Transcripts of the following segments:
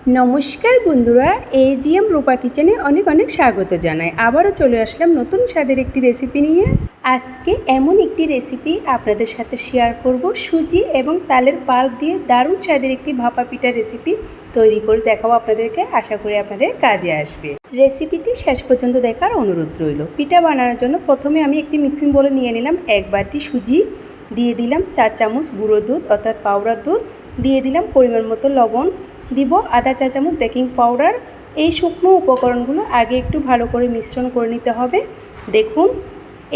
নমস্কার বন্ধুরা, এজিএম রূপা কিচেনে অনেক অনেক স্বাগত জানাই। আবারও চলে আসলাম নতুন স্বাদের একটি রেসিপি নিয়ে। আজকে এমন একটি রেসিপি আপনাদের সাথে শেয়ার করব। সুজি এবং তালের পাল্প দিয়ে দারুণ স্বাদের একটি ভাপা পিঠা রেসিপি তৈরি করে দেখাবো আপনাদেরকে। আশা করি আপনাদের কাজে আসবে। রেসিপিটি শেষ পর্যন্ত দেখার অনুরোধ রইল। পিঠা বানানোর জন্য প্রথমে আমি একটি মিক্সিং বলে নিয়ে নিলাম এক বাটি সুজি। দিয়ে দিলাম চার চামচ গুঁড়ো দুধ, অর্থাৎ পাউডার দুধ। দিয়ে দিলাম পরিমাণ মতো লবণ। দিব আধা চা চামচ বেকিং পাউডার, এই শুকনো উপকরণগুলো আগে একটু ভালো করে মিশ্রণ করে নিতে হবে। দেখুন,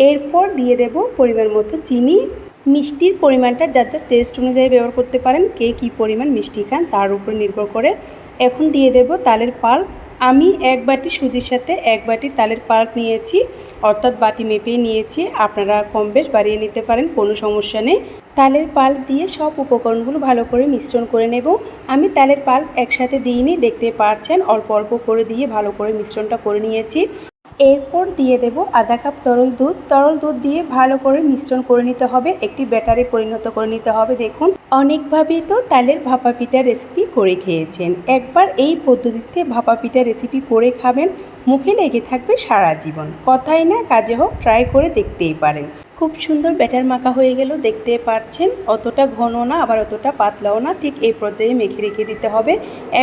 এরপর দিয়ে দেব পরিমাণ মতো চিনি। মিষ্টির পরিমাণটা যার যার টেস্ট অনুযায়ী ব্যবহার করতে পারেন, কে কী পরিমাণ মিষ্টি খান তার উপর নির্ভর করে। এখন দিয়ে দেব তালের পাল্প। আমি এক বাটি সুজির সাথে এক বাটি তালের পাল্প নিয়েছি, অর্থাৎ বাটি মেপে নিয়েছি। আপনারা কম বেশ বাড়িয়ে নিতে পারেন, কোনো সমস্যা নেই। তালের পাল্প দিয়ে সব উপকরণগুলো ভালো করে মিশ্রণ করে নেব। আমি তালের পাল্প একসাথে দিইনি, দেখতে পারছেন? অল্প অল্প করে দিয়ে ভালো করে মিশ্রণটা করে নিয়েছি। এরপর দিয়ে দেব আধা কাপ তরল দুধ। তরল দুধ দিয়ে ভালো করে মিশ্রণ করে নিতে হবে। একটি ব্যাটারে পরিণত করে নিতে হবে, দেখুন। অনেকভাবেই তো তালের ভাপা পিঠা রেসিপি করে খেয়েছেন। একবার এই পদ্ধতিতে ভাপা পিঠা রেসিপি করে খাবেন। মুখে লেগে থাকবে সারা জীবন। কথাই না, কাজে হোক ট্রাই করে দেখতেই পারেন। খুব সুন্দর ব্যাটার মাখা হয়ে গেল, দেখতে পাচ্ছেন? অতটা ঘন না, আবার অতটা পাতলাও না, ঠিক এই পর্যায়ে মেখে রেখে দিতে হবে।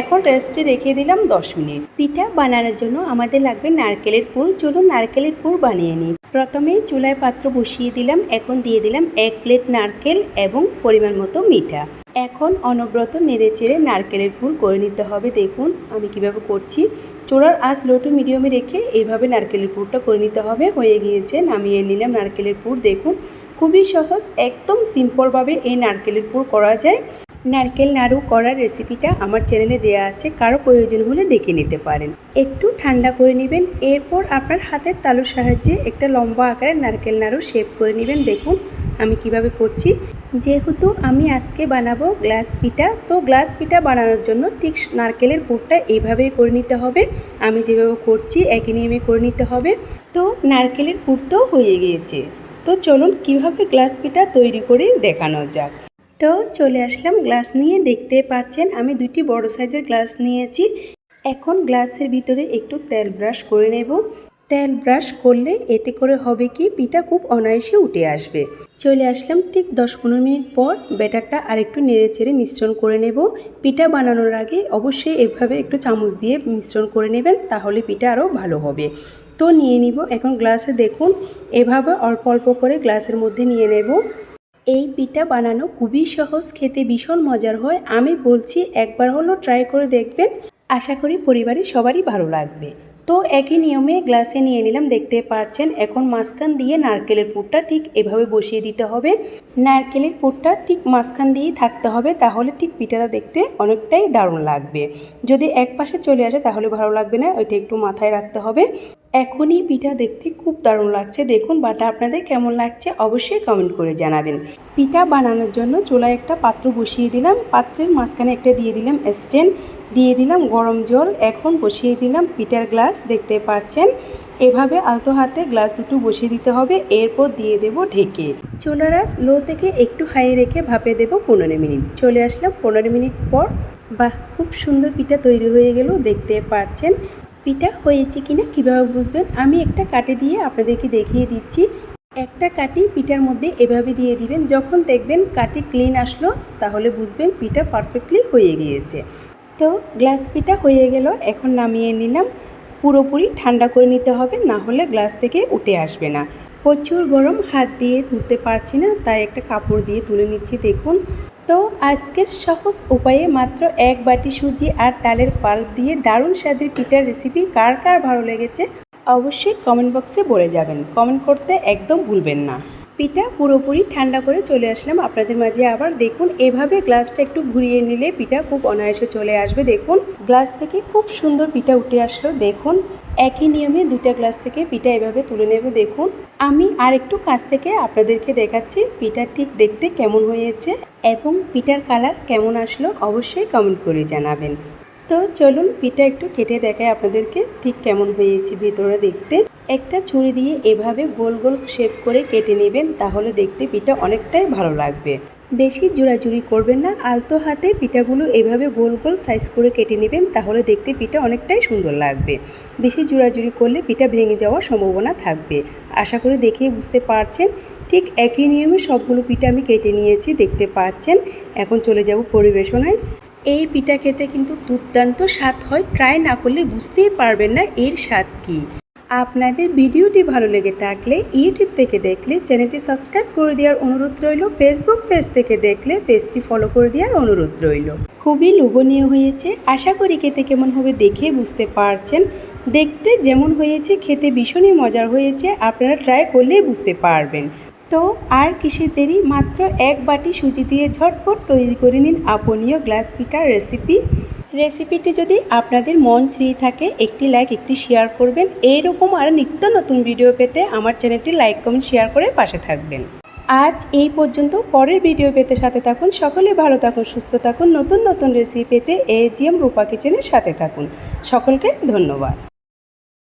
এখন রেস্টে রেখে দিলাম দশ মিনিট। পিঠা বানানোর জন্য আমাদের লাগবে নারকেলের পুর। চলুন নারকেলের পুর বানিয়ে নিই। প্রথমেই চুলায় পাত্র বসিয়ে দিলাম। এখন দিয়ে দিলাম এক প্লেট নারকেল এবং পরিমাণ মতো মিঠা। এখন অনবরত নেড়ে চেড়ে নারকেলের পুর করে নিতে হবে। দেখুন আমি কীভাবে করছি। চুলার আঁচ লো টু মিডিয়ামে রেখে এইভাবে নারকেলের পুরটা করে নিতে হবে। হয়ে গিয়েছে, নামিয়ে নিলাম নারকেলের পুর। দেখুন, খুবই সহজ, একদম সিম্পলভাবে এই নারকেলের পুর করা যায়। নারকেল নাড়ু করার রেসিপিটা আমার চ্যানেলে দেওয়া আছে, কারও প্রয়োজন হলে দেখে নিতে পারেন। একটু ঠান্ডা করে নেবেন, এরপর আপনার হাতের তালুর সাহায্যে একটা লম্বা আকারের নারকেল নাড়ু শেপ করে নেবেন। দেখুন আমি কীভাবে করছি। যেহেতু আমি আজকে বানাবো গ্লাস পিঠা, তো গ্লাস পিঠা বানানোর জন্য ঠিক নারকেলের পুরটা এইভাবেই করে নিতে হবে। আমি যেভাবে করছি, একই নিয়মে করে নিতে হবে। তো নারকেলের পুর তো হয়ে গিয়েছে। তো চলুন কীভাবে গ্লাস পিঠা তৈরি করে দেখানো যাক। তো চলে আসলাম গ্লাস নিয়ে। দেখতে পাচ্ছেন, আমি দুটি বড় সাইজের গ্লাস নিয়েছি। এখন গ্লাসের ভিতরে একটু তেল ব্রাশ করে নেব। তেল ব্রাশ করলে এতে করে হবে কি, পিঠা খুব অনায়াসে উঠে আসবে। চলে আসলাম ঠিক দশ পনেরো মিনিট পর ব্যাটারটা আরেকটু নেড়ে চেড়ে মিশ্রণ করে নেব। পিঠা বানানোর আগে অবশ্যই এভাবে একটু চামচ দিয়ে মিশ্রণ করে নেবেন, তাহলে পিঠা আরও ভালো হবে। তো নিয়ে নিব, এখন গ্লাসে দেখুন, এভাবে অল্প অল্প করে গ্লাসের মধ্যে নিয়ে নেব। এই পিঠা বানানো খুবই সহজ, খেতে ভীষণ মজার হয়। আমি বলছি একবার হলো ট্রাই করে দেখবেন। আশা করি পরিবারের সবারই ভালো লাগবে। তো একই নিয়মে গ্লাসে নিয়ে নিলাম, দেখতে পাচ্ছেন এখন মাঝখান দিয়ে নারকেলের পুরটা ঠিক এভাবে বসিয়ে দিতে হবে। নারকেলের পুরটা ঠিক মাঝখান দিয়েই থাকতে হবে, তাহলে ঠিক পিঠাটা দেখতে অনেকটাই দারুণ লাগবে। যদি এক পাশে চলে আসে তাহলে ভালো লাগবে না, ওইটা একটু মাথায় রাখতে হবে। এখনই পিঠা দেখতে খুব দারুণ লাগছে। দেখুন বাটা আপনাদের কেমন লাগছে অবশ্যই কমেন্ট করে জানাবেন। পিঠা বানানোর জন্য চুলায় একটা পাত্র বসিয়ে দিলাম। পাত্রের মাঝখানে একটা দিয়ে দিলাম স্ট্যান্ড দিয়ে দিলাম গরম জল। এখন বসিয়ে দিলাম পিঠার গ্লাস, দেখতে পাচ্ছেন? এভাবে আলতো হাতে গ্লাস দুটো বসিয়ে দিতে হবে, এরপর দিয়ে দেব ঢেকে। চুলার লো থেকে একটু হাই রেখে ভাপে দেব পনেরো মিনিট। চলে আসলাম পনেরো মিনিট পর। বাহ, খুব সুন্দর পিঠা তৈরি হয়ে গেল, দেখতে পাচ্ছেন? পিঠা হয়েছে কিনা কীভাবে বুঝবেন? আমি একটা কাটে দিয়ে আপনাদেরকে দেখিয়ে দিচ্ছি। একটা কাটি পিঠার মধ্যে এভাবে দিয়ে দিবেন। যখন দেখবেন কাটি ক্লিন আসলো, তাহলে বুঝবেন পিঠা পারফেক্টলি হয়ে গিয়েছে। তো গ্লাস পিঠা হয়ে গেল, এখন নামিয়ে নিলাম। পুরোপুরি ঠান্ডা করে নিতে হবে, না হলে গ্লাস থেকে উঠে আসবে না। প্রচুর গরম, হাত দিয়ে তুলতে পারছি না, তাই একটা কাপড় দিয়ে তুলে নিচ্ছি, দেখুন। তো আজকের সহজ উপায়ে মাত্র এক বাটি সুজি আর তালের পাল্প দিয়ে দারুণ স্বাদের পিঠার রেসিপি কার কার ভালো লেগেছে, অবশ্যই কমেন্ট বক্সে বলে যাবেন। কমেন্ট করতে একদম ভুলবেন না। পিঠা পুরোপুরি ঠান্ডা করে চলে আসলাম আপনাদের মাঝে আবার। দেখুন, এভাবে গ্লাসটা একটু ঘুরিয়ে নিলে পিঠা খুব অনায়াসে চলে আসবে। দেখুন, গ্লাস থেকে খুব সুন্দর পিঠা উঠে আসলো। দেখুন, একই নিয়মে দুটা গ্লাস থেকে পিঠা এভাবে তুলে নেব। দেখুন, আমি আর একটু কাছ থেকে আপনাদেরকে দেখাচ্ছি পিঠা ঠিক দেখতে কেমন হয়েছে এবং পিঠার কালার কেমন আসলো। অবশ্যই কমেন্ট করে জানাবেন। তো চলুন, পিঠা একটু কেটে দেখায় আপনাদেরকে ঠিক কেমন হয়েছে ভেতরে দেখতে। একটা ছুরি দিয়ে এভাবে গোল গোল শেপ করে কেটে নেবেন, তাহলে দেখতে পিঠা অনেকটাই ভালো লাগবে। বেশি জোড়াজুড়ি করবেন না, আলতো হাতে পিঠাগুলো এভাবে গোল গোল সাইজ করে কেটে নেবেন, তাহলে দেখতে পিঠা অনেকটাই সুন্দর লাগবে। বেশি জোড়াজুড়ি করলে পিঠা ভেঙে যাওয়ার সম্ভাবনা থাকবে। আশা করি দেখেই বুঝতে পারছেন, ঠিক একই নিয়মে সবগুলো পিঠা আমি কেটে নিয়েছি, দেখতে পাচ্ছেন? এখন চলে যাব পরিবেশনায়। এই পিঠা খেতে কিন্তু দুর্দান্ত স্বাদ হয়, ট্রাই না করলে বুঝতেই পারবেন না এর স্বাদ কী। আপনাদের ভিডিওটি ভালো লেগে থাকলে ইউটিউব থেকে দেখলে চ্যানেলটি সাবস্ক্রাইব করে দেওয়ার অনুরোধ রইল। ফেসবুক পেজ থেকে দেখলে পেজটি ফলো করে দেওয়ার অনুরোধ রইল। খুবই লোভনীয় হয়েছে। আশা করি খেতে কেমন হবে দেখে বুঝতে পারছেন। দেখতে যেমন হয়েছে, খেতে ভীষণই মজার হয়েছে। আপনারা ট্রাই করলেই বুঝতে পারবেন। তো আর কিসের দেরি? মাত্র এক বাটি সুজি দিয়ে ঝটপট তৈরি করে নিন। আপনীয় গ্লাস পিঠার রেসিপি রেসিপিটি যদি আপনাদের মন ছুঁয়ে থাকে, একটি লাইক একটি শেয়ার করবেন। এইরকম আর নিত্য নতুন ভিডিও পেতে আমার চ্যানেলটি লাইক কমেন্ট শেয়ার করে পাশে থাকবেন। আজ এই পর্যন্ত। পরের ভিডিও পেতে সাথে থাকুন। সকলে ভালো থাকুন, সুস্থ থাকুন। নতুন নতুন রেসিপি পেতে এজিএম রূপা কিচেনের সাথে থাকুন। সকলকে ধন্যবাদ।